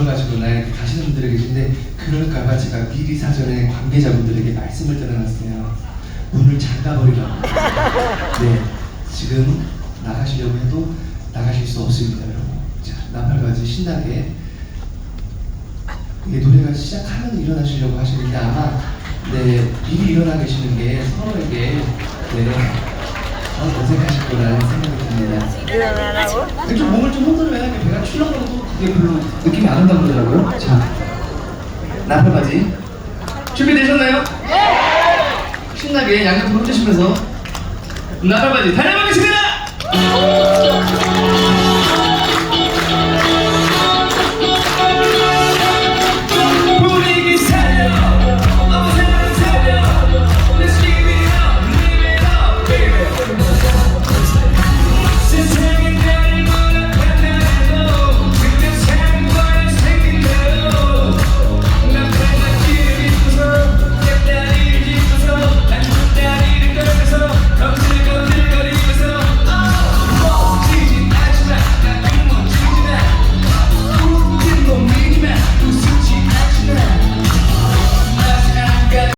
들어가시고 나 이렇게 가시는 분들이 계신데 그럴까봐 제가 미리 사전에 관계자분들에게 말씀을 드려놨어요. 문을 잠가버리라고. 네, 지금 나가시려고 해도 나가실 수 없습니다, 여러분. 자, 나팔바지 신나게 이게 노래가 시작하면 일어나시려고 하시는데 아마 네 미리 일어나 계시는 게 서로에게 네 더 어색하실 거라는 생각이 듭니다. 일어나라고? 좀 몸을 좀 이렇게 배가 그게 별로 느낌이 안 온다고 그러더라고요. 자, 나팔바지 준비되셨나요? 네! 신나게 양옆으로 흔드시면서 나팔바지 달려보겠습니다!